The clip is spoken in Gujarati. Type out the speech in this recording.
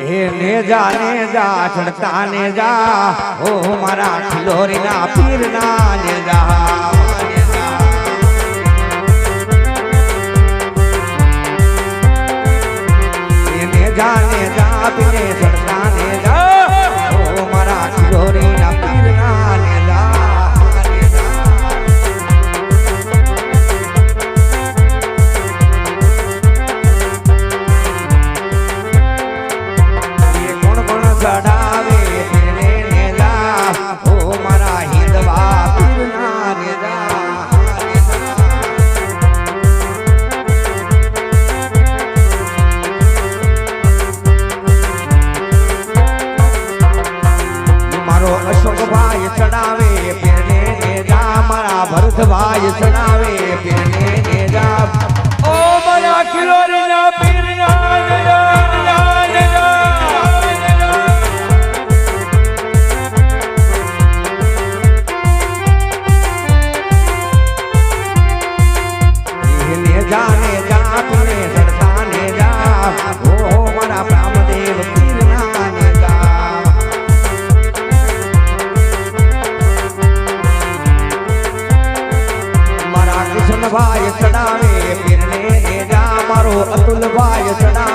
હે ને જા ને જા ચડતા ને જા ઓ મારા ખિલોરી ના પીર ના ને જા વાય જણાવે પીણ અતુલભાઈ સડાવે પીરને એ જા મારો અતુલભાઈ સડાવે